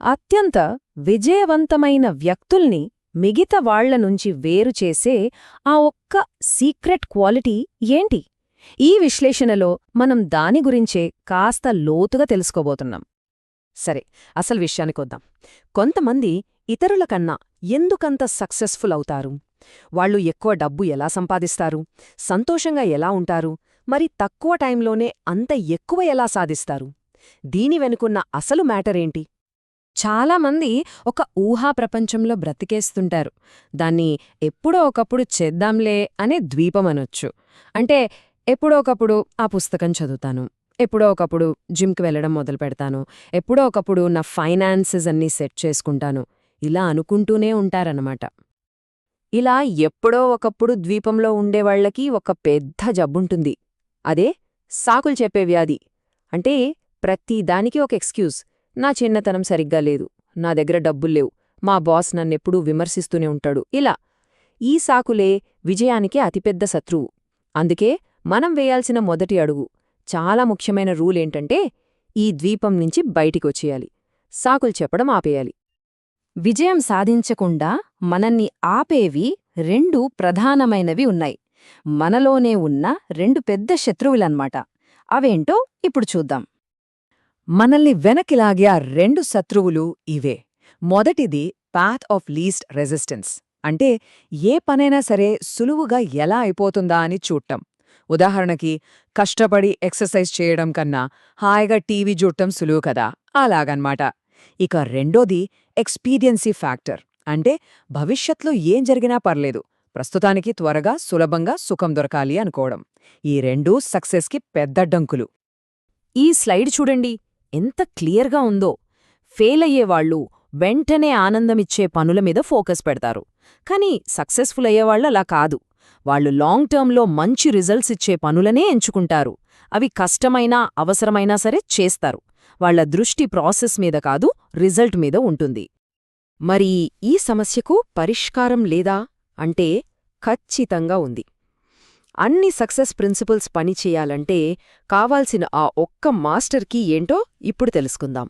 అత్యంత విజయవంతమైన వ్యక్తుల్ని మిగతా వాళ్ళ నుంచి వేరుచేసే ఆ ఒక్క సీక్రెట్ క్వాలిటీ ఏంటి? ఈ విశ్లేషణలో మనం దాని గురించే కాస్త లోతుగా తెలుసుకోబోతున్నాం. సరే అసలు విషయానికొద్దాం కొంతమంది ఇతరుల కన్నా ఎందుకంత సక్సెస్ఫుల్ అవుతారు? వాళ్ళు ఎక్కువ డబ్బు ఎలా సంపాదిస్తారు? సంతోషంగా ఎలా ఉంటారు? మరి తక్కువ టైంలోనే అంత ఎక్కువ ఎలా సాధిస్తారు? దీని వెనుకున్న అసలు మ్యాటరేంటి చాలామంది ఒక ఊహా ప్రపంచంలో బ్రతికేస్తుంటారు. దాన్ని ఎప్పుడో ఒకప్పుడు చేద్దాంలే అనే ద్వీపమనొచ్చు అంటే ఎప్పుడో ఒకప్పుడు ఆ పుస్తకం చదువుతాను. ఎప్పుడో ఒకప్పుడు జిమ్కి వెళ్ళడం మొదలు పెడతాను. ఎప్పుడో ఒకప్పుడు నా ఫైనాన్సెస్ అన్నీ సెట్ చేసుకుంటాను. ఇలా అనుకుంటూనే ఉంటారన్నమాట. ఇలా ఎప్పుడో ఒకప్పుడు ద్వీపంలో ఉండేవాళ్ళకి ఒక పెద్ద జబ్బుంటుంది. అదే సాకులు చెప్పే వ్యాధి. అంటే ప్రతి దానికి ఒక ఎక్స్క్యూజ్. నా చిన్నతనం సరిగ్గా లేదు. నా దగ్గర డబ్బుల్లేవు మా బాస్ నన్నెప్పుడూ విమర్శిస్తూనే ఉంటాడు. ఇలా. ఈ సాకులే విజయానికి అతిపెద్ద శత్రువు. అందుకే మనం వేయాల్సిన మొదటి అడుగు చాలా ముఖ్యమైన రూలేంటంటే ఈ ద్వీపం నుంచి బయటికొచ్చేయాలి. సాకులు చెప్పడం ఆపేయాలి. విజయం సాధించకుండా మనల్ని ఆపేవి రెండు ప్రధానమైనవి ఉన్నాయి. మనలోనే ఉన్న రెండు పెద్ద శత్రువులన్మాట అవేంటో ఇప్పుడు చూద్దాం. మనల్ని వెనకిలాగే ఆ రెండు శత్రువులు ఇవే. మొదటిది పాత్ ఆఫ్ లీస్ట్ రెసిస్టెన్స్ అంటే ఏ పనైనా సరే సులువుగా ఎలా అయిపోతుందా అని చూడటం. ఉదాహరణకి కష్టపడి ఎక్సర్సైజ్ చేయడం కన్నా హాయిగా టీవీ చూడటం సులువు కదా అలాగన్మాట. ఇక రెండోది ఎక్స్పీరియన్సీ ఫ్యాక్టర్ అంటే భవిష్యత్లో ఏం జరిగినా పర్లేదు ప్రస్తుతానికి త్వరగా సులభంగా సుఖం దొరకాలి అనుకోవడం. ఈ రెండూ సక్సెస్కి పెద్దడ్డంకులు ఈ స్లైడ్ చూడండి. ఎంత క్లియర్గా ఉందో. ఫెయిల్ అయ్యేవాళ్ళు వెంటనే ఆనందమిచ్చే పనుల మీద ఫోకస్ పెడతారు. కానీ సక్సెస్ఫుల్ అయ్యేవాళ్ళు అలా కాదు. వాళ్ళు లాంగ్ టర్మ్లో మంచి రిజల్ట్స్ ఇచ్చే పనులనే ఎంచుకుంటారు. అవి కష్టమైనా అవసరమైనా సరే చేస్తారు. వాళ్ళ దృష్టి ప్రాసెస్ మీద కాదు రిజల్ట్ మీద ఉంటుంది. మరి ఈ సమస్యకు పరిష్కారం లేదా? అంటే ఖచ్చితంగా ఉంది. అన్ని సక్సెస్ ప్రిన్సిపల్స్ పనిచేయాలంటే కావాల్సిన ఆ ఒక్క మాస్టర్కి ఏంటో ఇప్పుడు తెలుసుకుందాం.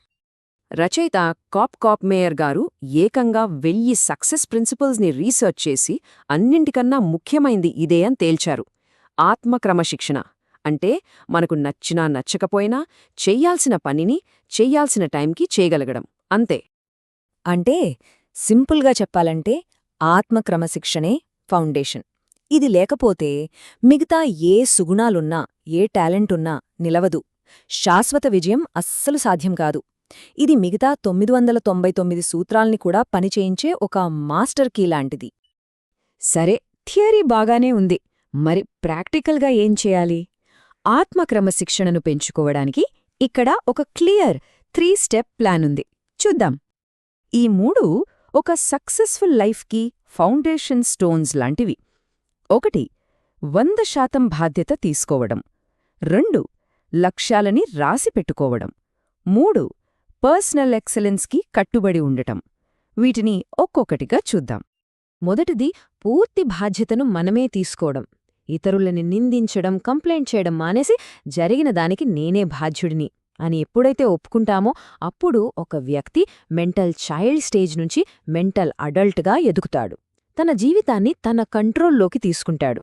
రచయిత కాప్ కాప్ మేయర్ గారు ఏకంగా వెయ్యి సక్సెస్ ప్రిన్సిపల్స్ని రీసెర్చ్ చేసి అన్నింటికన్నా ముఖ్యమైంది ఇదే అని తేల్చారు. ఆత్మక్రమశిక్షణ అంటే మనకు నచ్చినా నచ్చకపోయినా చెయ్యాల్సిన పనిని చెయ్యాల్సిన టైంకి చేయగలగడం అంతే. అంటే సింపుల్గా చెప్పాలంటే ఆత్మక్రమశిక్షణే ఫౌండేషన్. ఇది లేకపోతే మిగతా ఏ సుగుణాలున్నా ఏ టాలెంటున్నా నిలవదు. శాశ్వత విజయం అస్సలు సాధ్యం కాదు. ఇది మిగతా తొమ్మిది వందల తొంభై తొమ్మిది సూత్రాల్ని కూడా పనిచేయించే ఒక మాస్టర్ కీ లాంటిది. సరే థియరీ బాగానే ఉంది. మరి ప్రాక్టికల్గా ఏం చేయాలి? ఆత్మక్రమశిక్షణను పెంచుకోవడానికి ఇక్కడ ఒక క్లియర్ త్రీ స్టెప్ ప్లాన్ ఉంది. చూద్దాం. ఈ మూడు ఒక సక్సెస్ఫుల్ లైఫ్కి ఫౌండేషన్ స్టోన్స్ లాంటివి. ఒకటి వంద శాతం బాధ్యత తీసుకోవడం. రెండు లక్ష్యాలని రాసిపెట్టుకోవడం మూడు పర్సనల్ ఎక్సలెన్స్కి కట్టుబడి ఉండటం. వీటిని ఒక్కొక్కటిగా చూద్దాం. మొదటిది పూర్తి బాధ్యతను మనమే తీసుకోవడం. ఇతరులని నిందించడం కంప్లైంట్ చేయడం మానేసి జరిగిన దానికి నేనే బాధ్యుడిని అని ఎప్పుడైతే ఒప్పుకుంటామో అప్పుడు ఒక వ్యక్తి మెంటల్ చైల్డ్ స్టేజ్ నుంచి మెంటల్ అడల్ట్గా ఎదుగుతాడు. తన జీవితాన్ని తన కంట్రోల్లోకి తీసుకుంటాడు.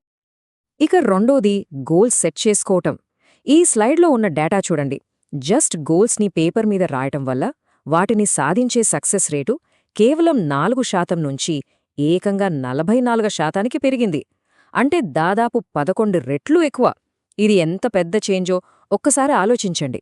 ఇక రెండోది గోల్స్ సెట్ చేసుకోవటం. ఈ స్లైడ్లో ఉన్న డేటా చూడండి. జస్ట్ గోల్స్ని పేపర్ మీద రాయటం వల్ల వాటిని సాధించే సక్సెస్ రేటు కేవలం నాలుగు శాతం నుంచి ఏకంగా నలభై నాలుగు శాతానికి పెరిగింది. అంటే దాదాపు పదకొండు రెట్లు ఎక్కువ. ఇది ఎంత పెద్ద చేంజో ఒక్కసారి ఆలోచించండి.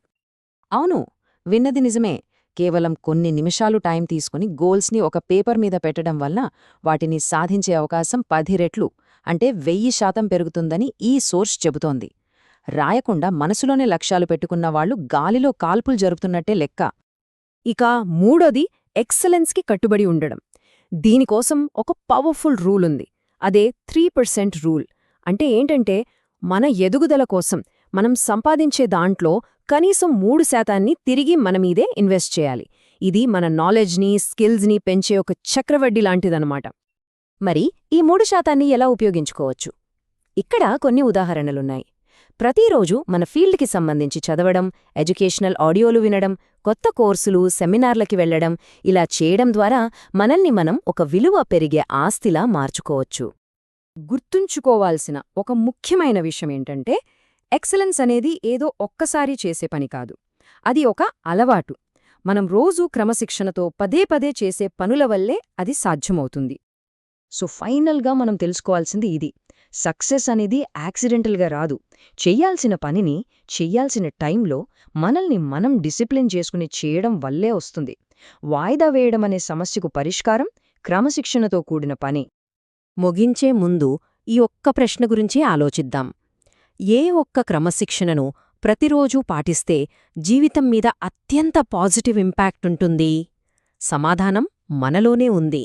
అవును విన్నది నిజమే. కేవలం కొన్ని నిమిషాలు టైం తీసుకుని గోల్స్ని ఒక పేపర్ మీద పెట్టడం వల్ల వాటిని సాధించే అవకాశం పది రెట్లు అంటే వెయ్యి శాతం పెరుగుతుందని ఈ సోర్స్ చెబుతోంది. రాయకుండా మనసులోనే లక్ష్యాలు పెట్టుకున్న వాళ్ళు గాలిలో కాల్పులు జరుపుతున్నట్టే లెక్క. ఇక మూడోది ఎక్సలెన్స్కి కట్టుబడి ఉండడం. దీనికోసం ఒక పవర్ఫుల్ రూల్ ఉంది. అదే త్రీ పర్సెంట్ రూల్. అంటే ఏంటంటే మన ఎదుగుదల కోసం మనం సంపాదించే దాంట్లో కనీసం మూడు శాతాన్ని తిరిగి మనమీదే ఇన్వెస్ట్ చేయాలి. ఇది మన నాలెడ్జ్ని స్కిల్స్ని పెంచే ఒక చక్రవడ్డీ లాంటిదనమాట మరి ఈ మూడు శాతాన్ని ఎలా ఉపయోగించుకోవచ్చు? ఇక్కడ కొన్ని ఉదాహరణలున్నాయి. ప్రతిరోజు మన ఫీల్డ్కి సంబంధించి చదవడం ఎడ్యుకేషనల్ ఆడియోలు వినడం కొత్త కోర్సులు సెమినార్లకి వెళ్ళడం ఇలా చేయడం ద్వారా మనల్ని మనం ఒక విలువ పెరిగే ఆస్తిలా మార్చుకోవచ్చు. గుర్తుంచుకోవాల్సిన ఒక ముఖ్యమైన విషయం ఏంటంటే ఎక్సలెన్స్ అనేది ఏదో ఒక్కసారి చేసే పని కాదు. అది ఒక అలవాటు. మనం రోజూ క్రమశిక్షణతో పదే పదే చేసే పనుల వల్లే అది సాధ్యమవుతుంది. సో ఫైనల్గా మనం తెలుసుకోవాల్సింది ఇది. సక్సెస్ అనేది యాక్సిడెంటల్గా రాదు. చెయ్యాల్సిన పనిని చెయ్యాల్సిన టైంలో మనల్ని మనం డిసిప్లిన్ చేసుకుని చేయడం వల్లే వస్తుంది. వాయిదా వేయడం అనే సమస్యకు పరిష్కారం క్రమశిక్షణతో కూడిన పని. ముగించే ముందు ఈ ఒక్క ప్రశ్న గురించి ఆలోచిద్దాం. ఏ ఒక్క క్రమశిక్షణను ప్రతిరోజూ పాటిస్తే జీవితం మీద అత్యంత పాజిటివ్ ఇంపాక్ట్ ఉంటుంది. సమాధానం మనలోనే ఉంది.